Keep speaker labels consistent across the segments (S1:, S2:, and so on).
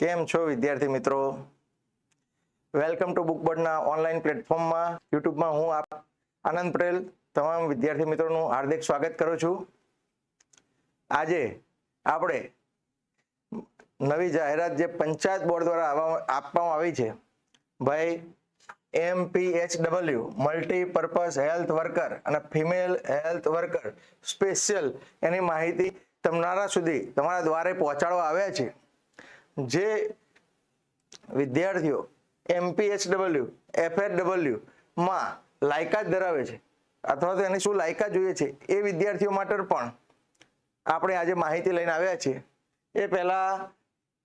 S1: કેમ છો વિદ્યાર્થી મિત્રો? વેલકમ ટુ બુક બોર્ડના ઓનલાઈન પ્લેટફોર્મમાં યુટ્યુબમાં હું આપ આનંદ પટેલ, તમામ વિદ્યાર્થી મિત્રોનું હાર્દિક સ્વાગત કરું છું. આજે આપણે નવી જાહેરાત જે પંચાયત બોર્ડ દ્વારા આપવામાં આવી છે ભાઈ એમપીએચડબલ્યુ મલ્ટીપર્પઝ હેલ્થ વર્કર અને ફિમેલ હેલ્થ વર્કર સ્પેશિયલ એની માહિતી તમારા સુધી, તમારા દ્વારે પહોંચાડવા આવ્યા છે. જે વિદ્યાર્થીઓ એમપીએચડબલ્યુ એફએચડબલ્યુ માં લાયકાત ધરાવે છે, અથવા તો એની શું લાયકાત જોઈએ છે, એ વિદ્યાર્થીઓ માટે પણ આપણે આજે માહિતી લઈને આવ્યા છીએ. એ પહેલા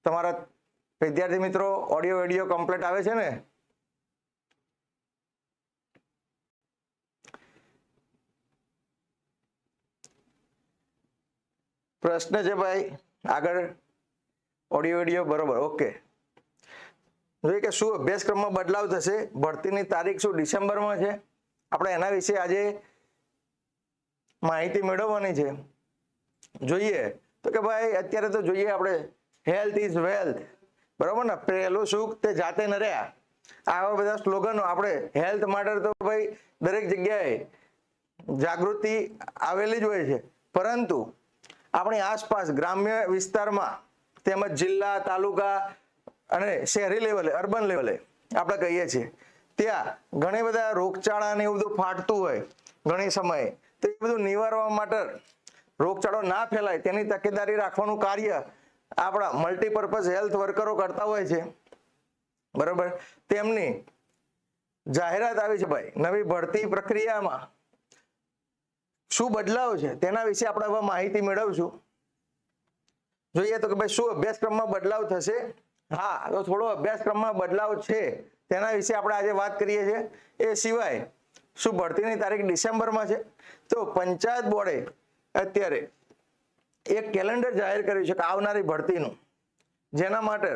S1: તમારા વિદ્યાર્થી મિત્રો, ઓડિયો વિડિયો કમ્પ્લીટ આવે છે ને? પ્રશ્ન છે ભાઈ, આગળ ઓડિયો વિડિયો બરોબર ઓકે જોઈએ કે શું અભ્યાસક્રમમાં બદલાવ થશે? ભરતીની તારીખ શું ડિસેમ્બરમાં છે? આપણે એના વિશે આજે માહિતી મેળવવાની છે. જોઈએ. તો કે ભાઈ, અત્યારે તો જોઈએ આપણે હેલ્થ ઇઝ વેલ્થ બરોબર ને? પહેલું સુખ તે જાતે ન રહ્યા. આવા બધા સ્લોગનો આપણે હેલ્થ માટે તો ભાઈ, દરેક જગ્યાએ જાગૃતિ આવેલી જ હોય છે. પરંતુ, આપણી આસપાસ ગ્રામ્ય વિસ્તારમાં તેમજ જિલ્લા, તાલુકા અને શહેરી લેવલે, અર્બન લેવલે આપણે કહીએ છીએ. ત્યાં ઘણી બધા રોગચાળા ને એવું બધું ફાટતું હોય, ઘણી સમયે. તો એ બધું નિવારવા માટે રોગચાળો ના ફેલાય, તેની તકેદારી રાખવાનું કાર્ય આપણા મલ્ટીપર્પઝ હેલ્થ વર્કરો કરતા હોય છે. બરોબર? તેમની જાહેરાત આવી છે ભાઈ, નવી ભરતી પ્રક્રિયામાં શું બદલાવ છે, તેના વિશે આપણે હવે માહિતી મેળવશું. જોઈએ તો કે ભાઈ શું અભ્યાસક્રમમાં બદલાવ થશે? હા, તો થોડો અભ્યાસક્રમમાં બદલાવ છે. તેના વિશે આપણે આજે વાત કરીએ છીએ. એ સિવાય, શું ભરતીની તારીખ ડિસેમ્બરમાં છે? તો પંચાયત બોર્ડે અત્યારે એક કેલેન્ડર જાહેર કર્યું છે કે આવનારી ભરતીનું. જેના માટે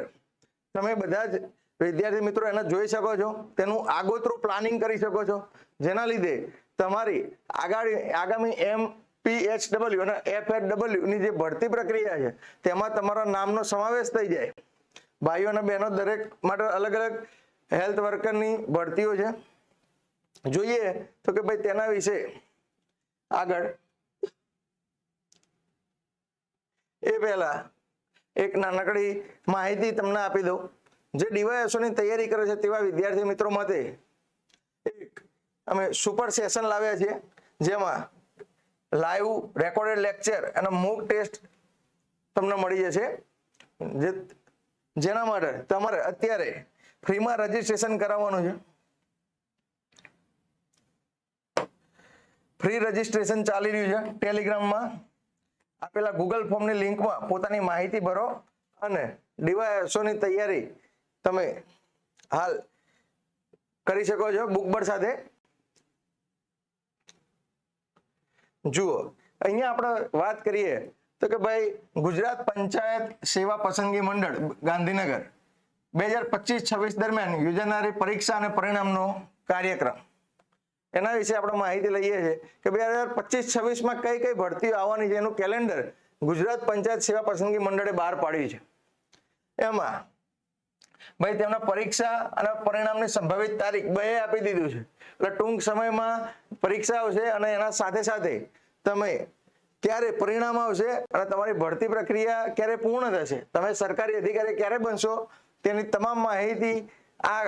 S1: તમે બધા જ વિદ્યાર્થી મિત્રો એને જોઈ શકો છો. તેનું આગોતરું પ્લાનિંગ કરી શકો છો. જેના લીધે તમારી આગાડી, આગામી એમ પીએચડબલ્યુ અને એફએચડબલ્યુ ની જે ભરતી પ્રક્રિયા છે, તેમાં તમારા નામનો સમાવેશ થઈ જાય. ભાઈઓ અને બહેનો દરેક માટે અલગ અલગ હેલ્થ વર્કરની ભરતીઓ છે. જોઈએ તો કે ભાઈ તેના વિશે આગળ. એ પહેલા એક નાનકડી માહિતી તમને આપી દઉં. જે ડીવાયએસઓની તૈયારી કરે છે તેવા વિદ્યાર્થી મિત્રો માટે એક અમે સુપર સેશન લાવ્યા છીએ, જેમાં લાઈવ રેકોર્ડેડ લેક્ચર અને મૂક ટેસ્ટ તમને મળી જશે. જે જેના માટે તમારે અત્યારે ફ્રીમાં રજીસ્ટ્રેશન કરાવવાનું છે. ફ્રી રજીસ્ટ્રેશન ચાલી રહ્યું છે ટેલિગ્રામમાં. આપેલા ગૂગલ ફોર્મની લિંકમાં પોતાની માહિતી ભરો અને ડીવાયસોની તૈયારી તમે હાલ કરી શકો છો બુકબર્ડ સાથે. જુઓ, અહીંયા આપણે વાત કરીએ તો કે ભાઈ ગુજરાત પંચાયત સેવા પસંદગી મંડળ ગાંધીનગર બે હજાર પચીસ છવ્વીસ દરમિયાન યોજાનારી પરીક્ષા અને પરિણામનો કાર્યક્રમ. એના વિશે આપણે માહિતી લઈએ છીએ કે બે હજાર પચીસ છવ્વીસમાં કઈ કઈ ભરતીઓ આવવાની છે એનું કેલેન્ડર ગુજરાત પંચાયત સેવા પસંદગી મંડળે બહાર પાડ્યું છે. એમાં ભાઈ તેમના પરીક્ષા અને પરિણામની સંભવિત તારીખ બે આપી દીધું છે. એટલે ટૂંક સમયમાં પરીક્ષા આવશે અને એના સાથે સાથે તમે ક્યારે પરિણામ આવશે અને તમારી ભરતી પ્રક્રિયા ક્યારે પૂર્ણ થશે? તમે સરકારી અધિકારી ક્યારે બનશો? તેની તમામ માહિતી આ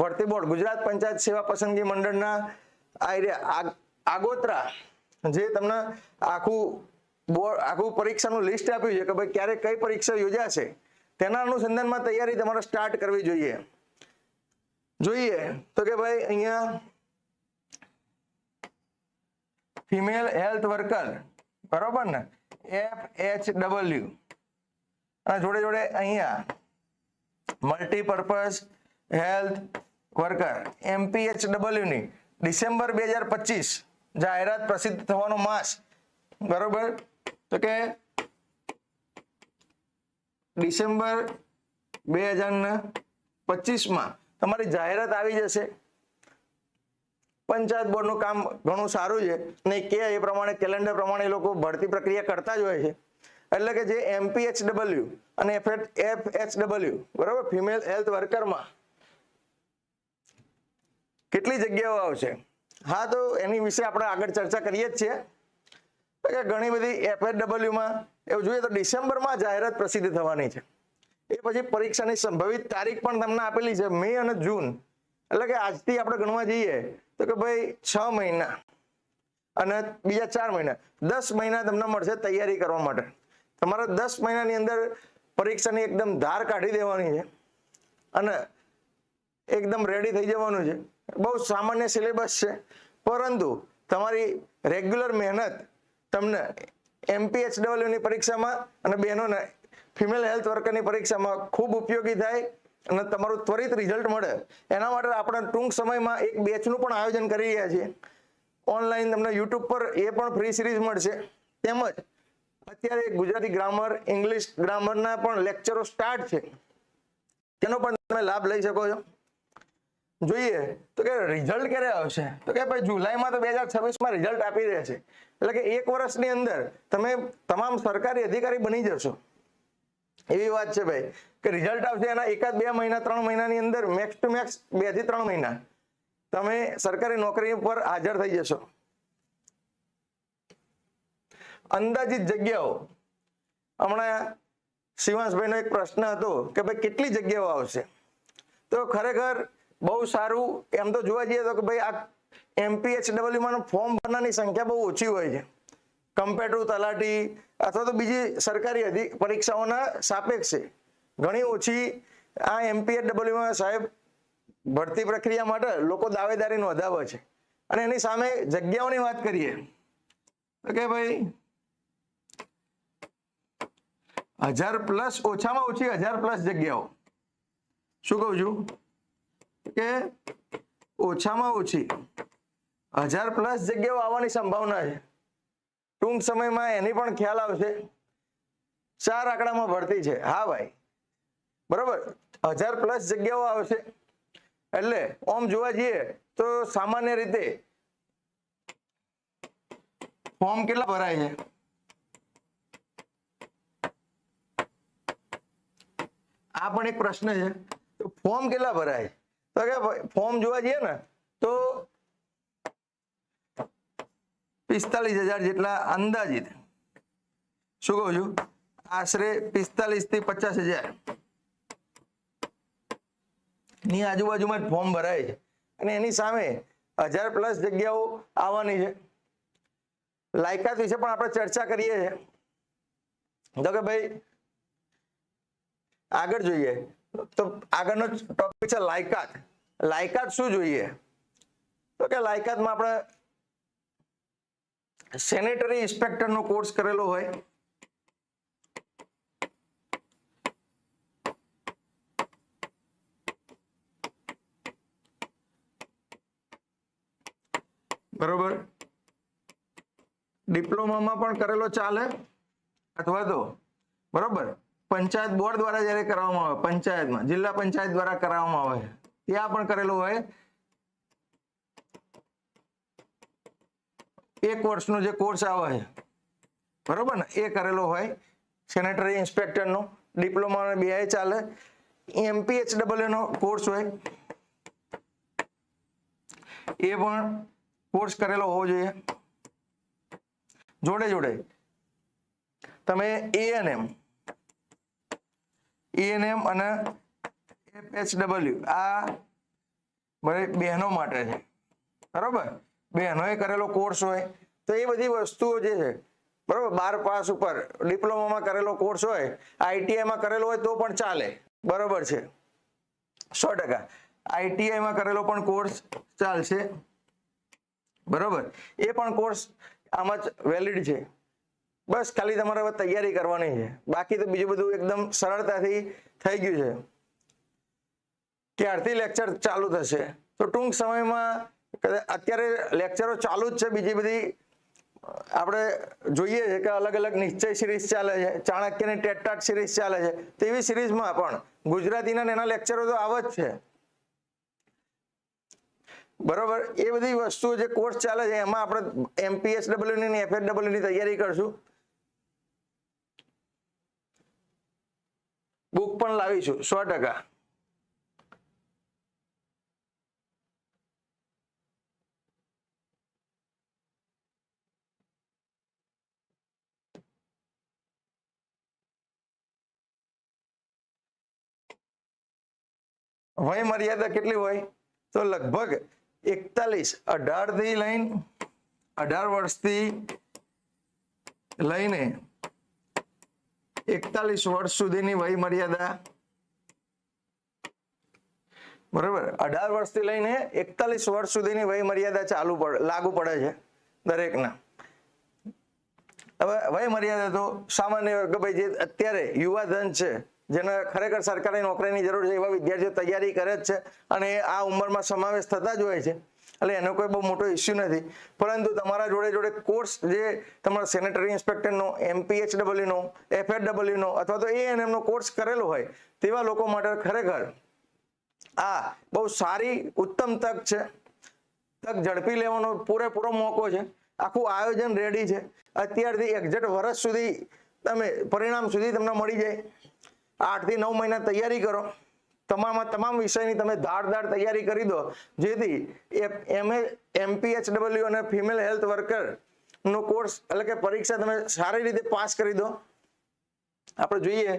S1: ભરતી બોર્ડ, ગુજરાત પંચાયત સેવા પસંદગી મંડળના આગોતરા જે તમને આખું બોર્ડ, આખું પરીક્ષાનું લિસ્ટ આપ્યું છે કે ભાઈ ક્યારે કઈ પરીક્ષા યોજાશે, તેના અનુસંધાનમાં તૈયારી તમારે સ્ટાર્ટ કરવી જોઈએ. જોઈએ તો કે ભાઈ અહીંયા ફિમેલ હેલ્થ વર્કર બરોબર ને? એફ એચ ડબલ્યુ અને જોડે જોડે અહીંયા multipurpose health worker MPH W ની. ડિસેમ્બર બે હજાર પચીસ, જાહેરાત પ્રસિદ્ધ થવાનો માસ. બરોબર? તો કે ડિસેમ્બર બે હજાર પચીસમાં તમારી જાહેરાત આવી જશે. પંચાયત બોર્ડનું કામ ઘણું સારું છે ને કે એ પ્રમાણે કેલેન્ડર પ્રમાણે એ લોકો ભરતી પ્રક્રિયા કરતા જ હોય છે. એટલે કે જે એમપીએચડબલ્યુ અને એફએચડબલ્યુ બરાબર? ફિમેલ હેલ્થ વર્કરમાં કેટલી જગ્યાઓ આવશે? હા, તો એની વિશે આપણે આગળ ચર્ચા કરીએ જ છીએ. કે ઘણી બધી એફએચડબલ્યુમાં એવું જોઈએ તો ડિસેમ્બરમાં જાહેરાત પ્રસિદ્ધ થવાની છે. એ પછી પરીક્ષાની સંભવિત તારીખ પણ તમને આપેલી છે, મે અને જૂન. એટલે કે આજથી આપણે ગણવા જઈએ તો કે ભાઈ છ મહિના અને બીજા ચાર મહિના. દસ મહિના તમને મળશે તૈયારી કરવા માટે. તમારે દસ મહિનાની અંદર પરીક્ષાની એકદમ ધાર કાઢી દેવાની છે અને એકદમ રેડી થઈ જવાનું છે. બહુ સામાન્ય સિલેબસ છે. પરંતુ તમારી રેગ્યુલર મહેનત તમને એમપીએચડબલ્યુની પરીક્ષામાં અને બહેનોને ફિમેલ હેલ્થ વર્કરની પરીક્ષામાં ખૂબ ઉપયોગી થાય અને તમારું ત્વરિત રિઝલ્ટ મળે. એના માટે આપણે ટૂંક સમયમાં એક બેચનું પણ આયોજન કરી રહ્યા છીએ. ઓનલાઈન તમને યુટ્યુબ પર એ પણ ફ્રી સિરીઝ મળશે. તેમજ અત્યારે ગુજરાતી ગ્રામર ઇંગ્લિશ ગ્રામરના પણ લેક્ચરો સ્ટાર્ટ છે. તેનો પણ તમે લાભ લઈ શકો છો. જોઈએ, તો કે રિઝલ્ટ ક્યારે આવશે? તો કે ભાઈ જુલાઈમાં તો બે હજાર છવ્વીસમાં રિઝલ્ટ આપી રહ્યા છે. એટલે કે એક વર્ષની અંદર તમે તમામ સરકારી અધિકારી બની જશો. એવી વાત છે ભાઈ કે રિઝલ્ટ આવશે એના એકાદ બે મહિના, ત્રણ મહિનાની અંદર મેક્સ ટુ મેક્સ બેથી ત્રણ મહિના. તમે સરકારી નોકરી પર હાજર થઈ જશો. અંદાજિત જગ્યાઓ. હમણાં શિવાંશભાઈનો એક પ્રશ્ન હતો કે ભાઈ કેટલી જગ્યાઓ આવશે? તો ખરેખર બહુ સારું એમ તો જોવા જઈએ તો કે ભાઈ આ એમપીએચડબલ્યુમાં ફોર્મ ભરનારની સંખ્યા બહુ ઓછી હોય છે. કમ્પેર ટુ તલાટી અથવા તો બીજી સરકારી અધિક પરીક્ષાઓના સાપેક્ષે ઘણી ઓછી આ એમપીએચડબલ્યુમાં સાહેબ ભરતી પ્રક્રિયા માટે લોકો દાવેદારી નોંધાવે છે. અને એની સામે જગ્યાઓની વાત કરીએ. કે ભાઈ. હજાર પ્લસ ઓછામાં ઓછી હજાર પ્લસ જગ્યાઓ. શું કહું છું? કે ઓછામાં ઓછી હજાર પ્લસ જગ્યાઓ આવવાની સંભાવના છે. ટૂંક સમયમાં એની પણ ખ્યાલ આવશે. ચાર આંકડામાં ભરતી છે. હા ભાઈ. બરોબર. હજાર પ્લસ જગ્યાઓ આવશે. એટલે ઓમ જોવા જઈએ તો સામાન્ય રીતે ફોર્મ કેટલા ભરાય છે? આ પણ એક પ્રશ્ન છે. ફોર્મ કેટલા ભરાય? તો કે ફોર્મ જોવા જઈએ ને, તો પિસ્તાલીસ હજાર જેટલા અંદાજિત. શું કહું છું? આશરે પિસ્તાલીસથી પચાસ હજાર. ની આજુબાજુમાં જ ફોર્મ ભરાય છે. અને એની સામે હજાર પ્લસ જગ્યાઓ આવવાની છે. લાયકાત વિશે પણ આપણે ચર્ચા કરીએ છીએ. તો કે ભાઈ, આગળ જોઈએ. તો આગળનો ટોપિક છે લાયકાત. લાયકાત શું જોઈએ? તો કે લાયકાતમાં આપણે સેનેટરી ઇન્સ્પેક્ટરનો કોર્સ કરેલો હોય. બરોબર? ડિપ્લોમામાં પણ કરેલો ચાલે? અથવા તો? બરોબર? પંચાયત બોર્ડ દ્વારા જ્યારે કરવામાં આવે, પંચાયતમાં, જિલ્લા પંચાયત દ્વારા કરાવવામાં આવે, ત્યાં પણ કરેલું હોય. એક વર્ષનો જે કોર્સ આવે છે, બરોબર ને? એ કરેલો હોય. સેનેટરી ઇન્સ્પેક્ટરનો ડિપ્લોમા બે ચાલે. એમપીએચડબલ્યુ નો કોર્સ હોય. એ પણ કોર્સ કરેલો હોવો જોઈએ. જોડે જોડે. તમે એએનએમ એએનએમ અને એફએચડબલ્યુ આ બધી બહેનો માટે છે. બરોબર? બહેનોએ કરેલો કોર્સ હોય, તો એ બધી વસ્તુઓ જે છે, બરોબર, બાર પાસ ઉપર ડિપ્લોમામાં કરેલો કોર્સ હોય, આઈટીઆઈમાં કરેલો હોય તો પણ ચાલે, બરોબર છે. સો ટકા. આઈટીઆઈમાં કરેલો પણ કોર્સ ચાલશે, બરોબર. એ પણ કોર્સ આમાં જ વેલિડ છે. બસ ખાલી તમારે હવે તૈયારી કરવાની છે. બાકી તો બીજું બધું એકદમ સરળતાથી થઈ ગયું છે. ક્યારથી લેક્ચર ચાલુ થશે? તો ટૂંક સમયમાં અત્યારે લેક્ચરો ચાલુ જ છે, બીજી બધી. આપણે જોઈએ છે કે અલગ અલગ નિશ્ચય સિરીઝ ચાલે છે, ચાણક્યની ટેટાટ સિરીઝ ચાલે છે, તેવી સિરીઝમાં પણ ગુજરાતીના એના લેક્ચરો તો આવે જ છે. બરોબર, એ બધી વસ્તુઓ જે કોર્સ ચાલે છે, એમાં આપણે એમપીએસડબલ્યુ ની એફએસડબલ્યુ ની તૈયારી કરશું. બુક પણ લાવીશું, સો ટકા. વય મર્યાદા કેટલી હોય? તો લગભગ એકતાલીસ. અઢારથી લઈને અઢાર વર્ષથી લઈને એકતાલીસ વર્ષ સુધીની વય મર્યાદા. બરોબર? અઢાર વર્ષથી લઈને એકતાલીસ વર્ષ સુધીની વય મર્યાદા ચાલુ પડે, લાગુ પડે છે દરેકના. હવે વય મર્યાદા તો સામાન્ય કે ભાઈ જે અત્યારે યુવા ધન છે જેને ખરેખર સરકારી નોકરીની જરૂર છે એવા વિદ્યાર્થીઓ તૈયારી કરે જ છે અને આ ઉંમરમાં સમાવેશ થતા જ હોય છે. એટલે એનો કોઈ બહુ મોટો ઇસ્યુ નથી. પરંતુ તમારા જોડે જોડે કોર્સ જે તમારા સેનેટરી ઇન્સ્પેક્ટરનો એમપીએચડબલ્યુનો એફએડબલ્યુનો અથવા તો એએનએમનો કોર્સ કરેલો હોય, તેવા લોકો માટે ખરેખર આ બહુ સારી ઉત્તમ તક છે. તક ઝડપી લેવાનો પૂરેપૂરો મોકો છે. આખું આયોજન રેડી છે. અત્યારથી એક્ઝેક્ટ વર્ષ સુધી તમે, પરિણામ સુધી તમને મળી જાય. આઠથી નવ મહિના તૈયારી કરો. તમામ તમામ વિષયની તમે ધારદાર તૈયારી કરી દો. જેથી એમપીએચડબલ્યુ અને ફિમેલ હેલ્થ વર્કર નો કોર્સ એટલે કે પરીક્ષા તમે સારી રીતે પાસ કરી દો. આપણે જોઈએ.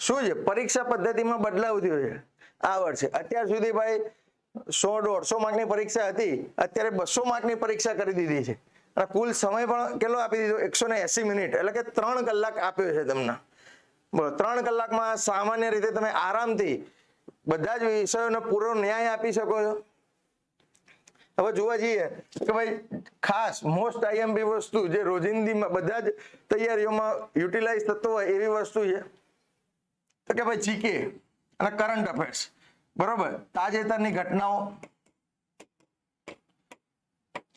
S1: શું છે? પરીક્ષા પદ્ધતિમાં બદલાવ થયો છે. આ વર્ષે. અત્યાર સુધી ભાઈ સો દોઢસો માર્કની પરીક્ષા હતી. અત્યારે બસો માર્કની પરીક્ષા કરી દીધી છે. અને કુલ સમય પણ કેટલો આપી દીધો? એકસો ને એસી મિનિટ. એટલે કે ત્રણ કલાક આપ્યો છે તમને. બોલો, ત્રણ કલાકમાં સામાન્ય રીતે તમે આરામથી બધા જ વિષયોનો પૂરો ન્યાય આપી શકો છો. હવે જોવા જઈએ કે ભાઈ, ખાસ મોસ્ટ આઈએમપી વસ્તુ જે રોજિંદીમાં બધા જ તૈયારીઓમાં યુટિલાઇઝ થતો હોય એવી વસ્તુ છે. તો કે ભાઈ જીકે અને કરંટ અફેર્સ બરોબર? તાજેતરની ઘટનાઓ.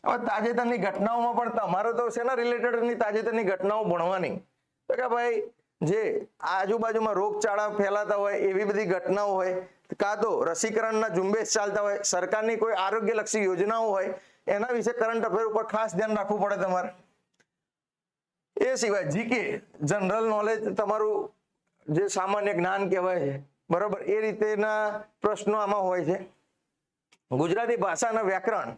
S1: હવે તાજેતરની ઘટનાઓમાં પણ તમારે તો શેના રિલેટેડની તાજેતરની ઘટનાઓ ભણવાની? તો કે ભાઈ, જે આજુબાજુમાં રોગચાળા ફેલાતા હોય, એવી બધી ઘટનાઓ હોય, કાં તો રસીકરણના ઝુંબેશ ચાલતા હોય, સરકારની કોઈ આરોગ્યલક્ષી યોજનાઓ હોય, એના વિશે કરંટ અફેર ઉપર ખાસ ધ્યાન રાખવું પડે તમારે. એ સિવાય જીકે જનરલ નોલેજ તમારું જે સામાન્ય જ્ઞાન કહેવાય છે બરોબર? એ રીતેના પ્રશ્નો આમાં હોય છે. ગુજરાતી ભાષાના વ્યાકરણ.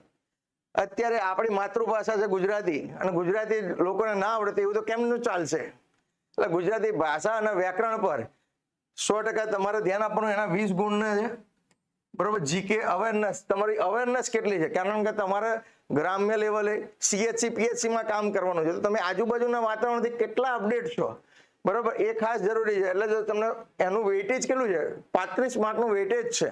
S1: અત્યારે આપણી માતૃભાષા છે ગુજરાતી અને ગુજરાતી લોકોને ના આવડે એવું તો કેમનું ચાલશે? એટલે ગુજરાતી ભાષા અને વ્યાકરણ પર સો ટકા તમારે ધ્યાન આપવાનું, એના વીસ ગુણ છે. બરોબર? જીકે અવેરનેસ તમારી અવેરનેસ કેટલી છે? કારણ કે તમારે ગ્રામ્ય લેવલે સીએચસી પીએચસીમાં કામ કરવાનું છે. તો તમે આજુબાજુના વાતાવરણથી કેટલા અપડેટ છો? બરોબર, એ ખાસ જરૂરી છે. એટલે તમને એનું વેઇટેજ કેટલું છે? પાંત્રીસ માર્કનું વેઇટેજ છે.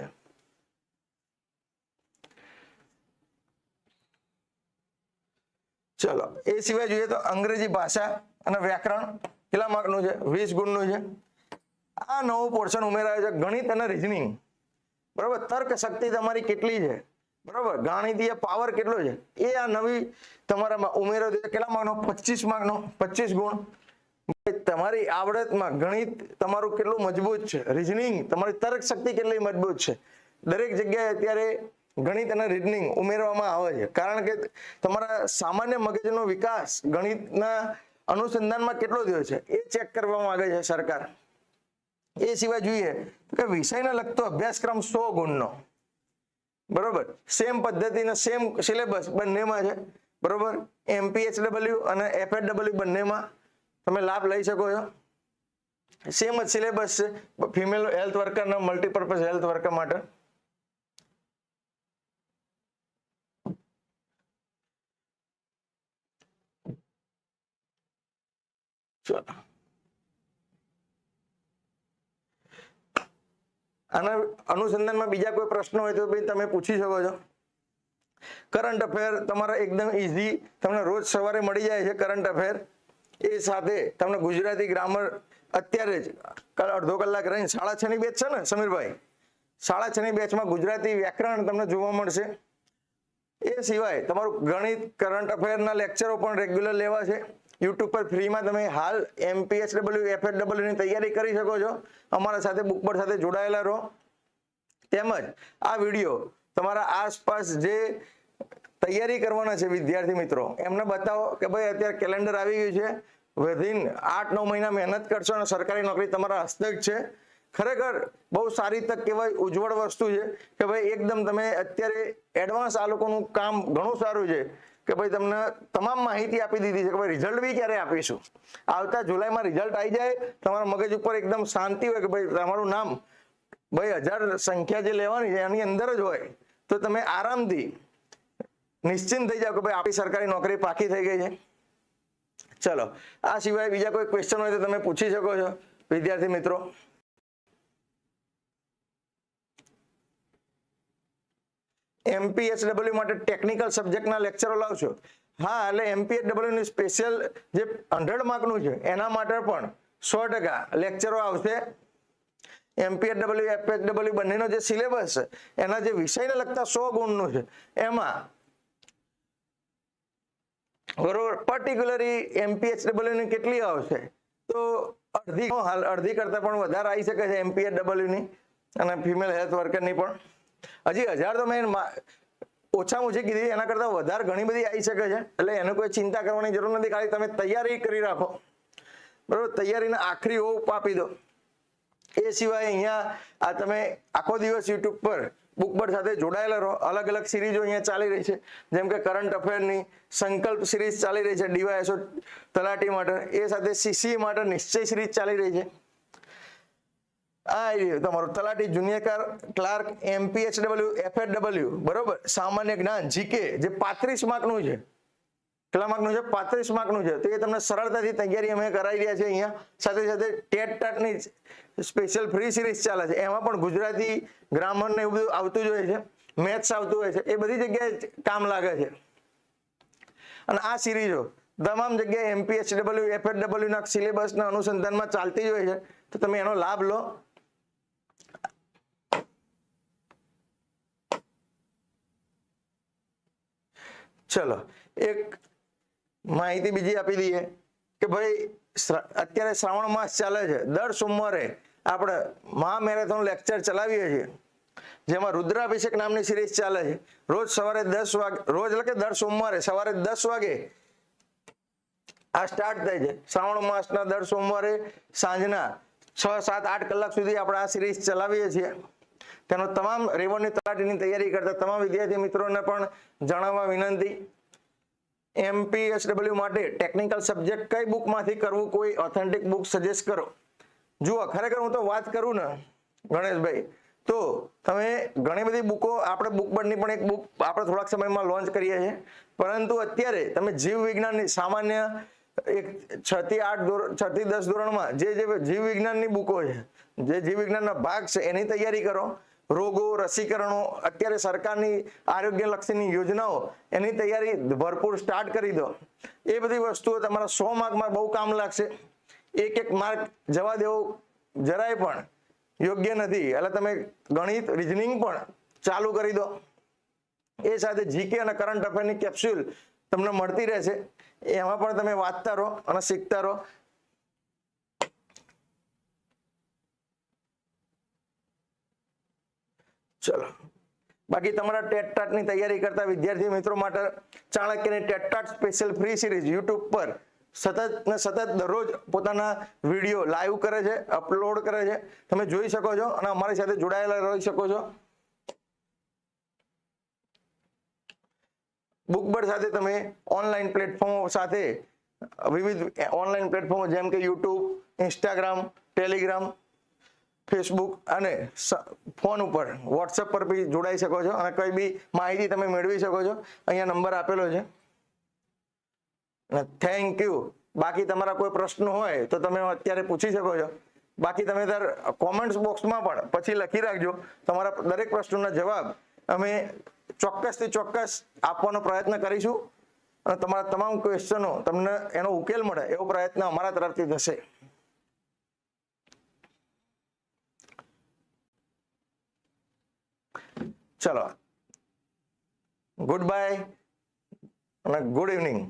S1: ચલો, એ સિવાય જોઈએ તો અંગ્રેજી ભાષા અને વ્યાકરણ કેટલા માર્કનું છે? વીસ ગુણનું છે. આ નવું પોર્શન ઉમેરાયું છે ગણિત અને રિઝનિંગ બરોબર, તર્ક શક્તિ તમારી કેટલી છે? બરોબર, ગાણિતીય પાવર કેટલો છે? એ આ નવી તમારામાં ઉમેરો કેટલા માર્કનો? પચીસ માર્કનો, પચીસ ગુણ. તમારી આવડતમાં ગણિત તમારું કેટલું મજબૂત છે? રિઝનિંગ તમારી તર્ક શક્તિ કેટલી મજબૂત છે? દરેક જગ્યાએ અત્યારે ગણિત અને રીઝનિંગ ઉમેરવામાં આવે છે. કારણ કે તમારા સામાન્ય મગજનો વિકાસ ગણિતના અનુસંધાનમાં કેટલો થયો છે? એ ચેક કરવા માંગે છે સરકાર. એ સિવાય જોઈએ કે વિષયને લગતો અભ્યાસક્રમ સો ગુણનો. બરોબર? સેમ પદ્ધતિને સેમ સિલેબસ બંનેમાં છે. બરોબર? એમપીએચડબલ્યુ અને એફએડબલ્યુ બંનેમાં તમે લાભ લઈ શકો છો. સેમ જ સિલેબસ છે. ફિમેલ હેલ્થ વર્કરના મલ્ટીપર્પઝ હેલ્થ વર્કર માટે. આના અનુસંધાનમાં બીજા કોઈ પ્રશ્નો હોય તો ભાઈ તમે પૂછી શકો છો. કરંટ અફેર તમારા એકદમ ઇઝી તમને રોજ સવારે મળી જાય છે કરંટ અફેર એ સાથે તમને ગુજરાતી ગ્રામર અત્યારે જ અડધો કલાક રહીને સાડા છ ની બેચ છે ને સમીરભાઈ? સાડા છ ની બેચમાં ગુજરાતી વ્યાકરણ તમને જોવા મળશે. એ સિવાય તમારું ગણિત કરંટ અફેરના લેક્ચરો પણ રેગ્યુલર લેવા છે. યુટ્યુબ પર ફ્રીમાં તમે હાલ એમપીએચડબલ્યુ એફએચડબલ્યુ ની તૈયારી કરી શકો છો. અમારા સાથે બુકબોર્ડ સાથે જોડાયેલા રહો. તેમજ આ વીડિયો તમારા આસપાસ જે તૈયારી કરવાના છે વિદ્યાર્થી મિત્રો. એમને બતાવો કે ભાઈ અત્યારે કેલેન્ડર આવી ગયું છે. વિધિન આઠ નવ મહિના મહેનત કરશો અને સરકારી નોકરી તમારા હસ્તક છે. ખરેખર બહુ સારી તક કહેવાય ઉજ્જવળ વસ્તુ છે કે ભાઈ એકદમ તમે અત્યારે એડવાન્સ આ લોકોનું કામ ઘણું સારું છે કે ભાઈ તમને તમામ માહિતી આપી દીધી છે કે ભાઈ રિઝલ્ટ બી ક્યારે આપીશું? આવતા જુલાઈમાં રિઝલ્ટ આવી જાય, તમારા મગજ ઉપર એકદમ શાંતિ હોય કે ભાઈ તમારું નામ ભાઈ હજાર સંખ્યા જે લેવાની છે એની અંદર જ હોય, તો તમે આરામથી નિશ્ચિંત થઈ જાઓ કે ભાઈ આપણી સરકારી નોકરી પાકી થઈ ગઈ છે. ચલો, આ સિવાય બીજા કોઈ ક્વેશ્ચન હોય તો તમે પૂછી શકો છો, વિદ્યાર્થી મિત્રો. એમપીએસડબલ્યુ માટે ટેકનિકલ સબ્જેક્ટના લેક્ચરો લાવશો હા, એટલે એમપીએસડબલ્યુ ની સ્પેશિયલ જે હંડ્રેડ માર્કનું છે, એના માટે પણ સો લેક્ચરો આવશે. એમપીએસડબલ્યુ એફએસડબલ્યુ બંનેનો જે સિલેબસ છે, એના જે વિષયને લગતા સો ગુણનું છે, એમાં બરોબર. પર્ટિક્યુલરી એમપીએચડબલ્યુ ની કેટલી આવશે? તો અડધી હાલ અડધી કરતાં પણ વધારે આવી શકે છે એમપીએચ ડબલ્યુની અને ફિમેલ હેલ્થ વર્કરની પણ. હજી હજાર તો મેં ઓછામાં ઓછી કીધી, એના કરતાં વધારે ઘણી બધી આવી શકે છે. એટલે એને કોઈ ચિંતા કરવાની જરૂર નથી, ખાલી તમે તૈયારી કરી રાખો. બરોબર, તૈયારીને આખરી ઓપ આપી દો. એ સિવાય અહીંયા આ તમે આખો દિવસ યુટ્યુબ પર બુકબર્ડ સાથે જોડાયેલા અલગ અલગ સિરીઝો અહીંયા ચાલી રહી છે. જેમ કે કરંટ અફેરની સંકલ્પ સિરીઝ ચાલી રહી છે, ડીવાયએસઓ તલાટી માટે. એ સાથે સીસી માટે નિશ્ચય સિરીઝ ચાલી રહી છે. આ તમારું તલાટી જુનિયર ક્લાર્ક, એમપીએચડબલ્યુ એફએડબલ્યુ બરોબર? સામાન્ય જ્ઞાન, જીકે, જે પાંત્રીસ માર્કનું છે. કેટલા માર્કનું છે? પાંત્રીસ માર્કનું છે. તો એ તમને સરળતાથી તૈયારી અમે કરાવી રહ્યા છે અહીંયા. સાથે સાથે ટેટ ટાટની સ્પેશિયલ ફ્રી સિરીઝ ચાલે છે. એમાં પણ ગુજરાતી ગ્રામર ને એવું બધું આવતું જ હોય છે. મેથ્સ આવતું હોય છે. એ બધી જગ્યાએ કામ લાગે છે. અને આ સિરીઝો તમામ જગ્યાએ એમપીએચડબલ્યુ એફએડબલ્યુ ના સિલેબસના અનુસંધાનમાં ચાલતી જ હોય છે. તો તમે એનો લાભ લો. ચલો, એક માહિતી બીજી આપી દઈએ કે ભાઈ અત્યારે શ્રાવણ માસ ચાલે છે. દર સોમવારે આપણે મહા મેરેથોન લેક્ચર ચલાવીએ છીએ, જેમાં રુદ્રાભિષેક નામની સિરીઝ ચાલે છે. રોજ સવારે દસ વાગે, રોજ એટલે દર સોમવારે સવારે દસ વાગે આ સ્ટાર્ટ થાય છે. શ્રાવણ માસના દર સોમવારે સાંજના છ, સાત, આઠ કલાક સુધી આપણે આ સિરીઝ ચલાવીએ છીએ. તેનો તમામ રેવન્યુ તલાટીની તૈયારી કરતા તમામ વિદ્યાર્થી મિત્રોને પણ જણાવવા વિનંતી. એમપીએસડબલ્યુ માટે ટેકનિકલ સબ્જેક્ટ કઈ બુકમાંથી કરવું? કોઈ ઓથેન્ટિક બુક સજેસ્ટ કરો. જુઓ, ખરેખર હું તો વાત કરું ને, ગણેશભાઈ, તો તમે ઘણી બધી બુકો, આપણે બુક બર્ડની પણ એક બુક આપણે થોડાક સમયમાં લોન્ચ કરીએ છીએ. પરંતુ અત્યારે તમે જીવ વિજ્ઞાનની સામાન્ય એક છ થી આઠ ધોરણ છ થી દસ ધોરણમાં જે જે જીવ વિજ્ઞાનની બુકો છે, જે જીવ વિજ્ઞાનના ભાગ છે, એની તૈયારી કરો. રોગો, રસીકરણો, અત્યારે સરકારની આરોગ્યલક્ષીની યોજનાઓ, એની તૈયારી ભરપૂર સ્ટાર્ટ કરી દો. એ બધી વસ્તુઓ તમારા સો માર્કમાં બહુ કામ લાગશે. એક એક માર્ક જવા દેવો જરાય પણ યોગ્ય નથી. એટલે તમે ગણિત રિઝનિંગ પણ ચાલુ કરી દો. એ સાથે જીકે અને કરંટ અફેરની કેપ્સ્યુલ તમને મળતી રહેશે. એમાં પણ તમે વાંચતા રહો અને શીખતા રહો. ચલો. બાકી તમારા ટેટ ટાટની તૈયારી કરતા વિદ્યાર્થી મિત્રો માટે ચાણક્યની TET TAT special free series YouTube પર સતત ને સતત દરરોજ પોતાના વીડિયો લાઈવ કરે છે, અપલોડ કરે છે. તમે જોઈ શકો છો અને અમારી સાથે જોડાયેલા રહી શકો છો. બુકબર્ડ સાથે તમે ઓનલાઈન પ્લેટફોર્મો સાથે, વિવિધ ઓનલાઈન પ્લેટફોર્મો જેમ કે યુટ્યુબ ઇન્સ્ટાગ્રામ ટેલિગ્રામ ફેસબુક અને ફોન ઉપર વોટ્સઅપ પર બી જોડાઈ શકો છો અને કઈ બી માહિતી તમે મેળવી શકો છો. અહીંયા નંબર આપેલો છે. થેન્ક યુ બાકી તમારા કોઈ પ્રશ્ન હોય તો તમે અત્યારે પૂછી શકો છો. બાકી તમે તાર કોમેન્ટ્સ બોક્સમાં પણ પછી લખી રાખજો. તમારા દરેક પ્રશ્નોના જવાબ અમે ચોક્કસથી ચોક્કસ આપવાનો પ્રયત્ન કરીશું. અને તમારા તમામ ક્વેશ્ચનો તમને એનો ઉકેલ મળે એવો પ્રયત્ન અમારા તરફથી થશે. ચલો. ગુડ બાય અને ગુડ ઇવનિંગ